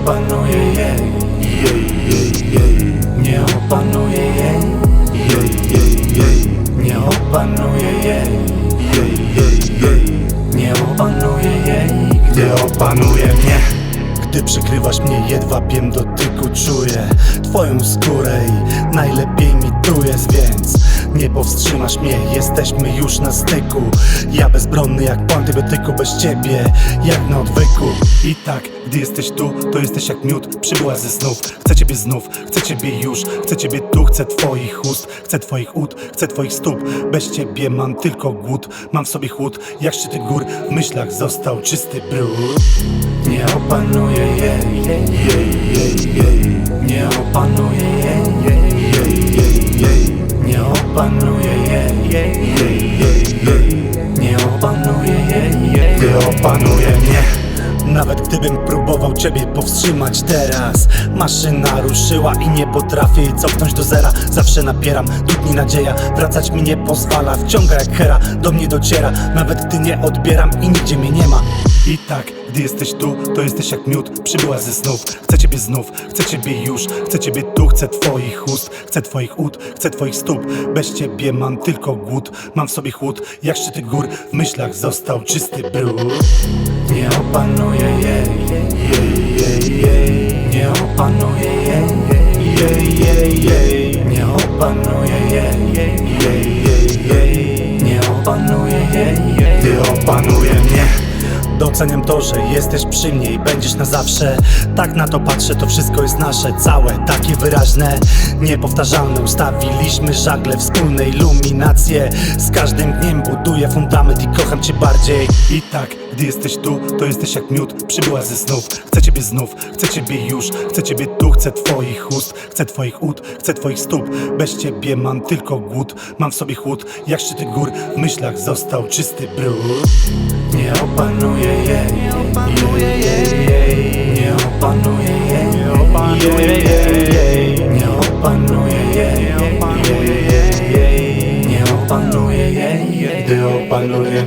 opanuje jej Jej, jej, jej Nie opanuje jej Jej, jej, jej Nie opanuje jej Jej, jej, jej Nie opanuje jej Gdy opanuje mnie. Gdy przykrywasz mnie jedwabiem dotyku czuję. Twoją skórę i najlepiej mi tu jest Więc nie powstrzymasz mnie, jesteśmy już na styku. Ja bezbronny jak po antybiotyku, bez ciebie. Jak na odwyku. I tak, gdy jesteś tu, to jesteś jak miód Przybyła ze snów, chcę ciebie znów, chcę ciebie już. Chcę ciebie tu, chcę twoich ust, chcę twoich ud, chcę twoich stóp. Bez ciebie mam tylko głód, mam w sobie chłód Jak szczyty gór, w myślach został czysty brud. Nie opanuje jej, jej, jej, jej Nie opanuje gdybym próbował ciebie powstrzymać teraz. Maszyna ruszyła i nie potrafię jej cofnąć do zera. Zawsze napieram, dudni nadzieja, wracać mi nie pozwala. Wciąga jak hera, do mnie dociera. Nawet gdy nie odbieram i nigdzie mnie nie ma. I tak, gdy jesteś tu, to jesteś jak miód Przybyła ze snów, chcę ciebie znów, chcę ciebie już Chcę ciebie tu, chcę twoich ust, chcę twoich ud, chcę twoich stóp. Bez ciebie mam tylko głód, mam w sobie chłód Jak szczyty gór, w myślach został czysty brud. Nie opanuje jej, jej, jej, jej Nie opanuje jej, jej, jej, jej Nie opanuje jej, jej, jej, jej Nie opanuje jej, gdy opanuje mnie Doceniam to, że jesteś przy mnie i będziesz na zawsze. Tak na to patrzę, to wszystko jest nasze Całe, takie wyraźne. Niepowtarzalne Ustawiliśmy żagle, wspólne iluminacje. Z każdym dniem buduję fundament i kocham cię bardziej. I tak, gdy jesteś tu, to jesteś jak miód Przybyła ze snów, chcę ciebie znów Chcę ciebie już, chcę ciebie tu Chcę twoich ust, chcę twoich ud Chcę twoich stóp, bez ciebie mam tylko głód Mam w sobie chłód, jak szczyty gór W myślach został czysty brud. Nie opanuje jej Nie opanuje jej. Nie opanuje jej Nie opanuje jej Nie opanuje jej Nie opanuje jej Nie jej. Gdy opanuje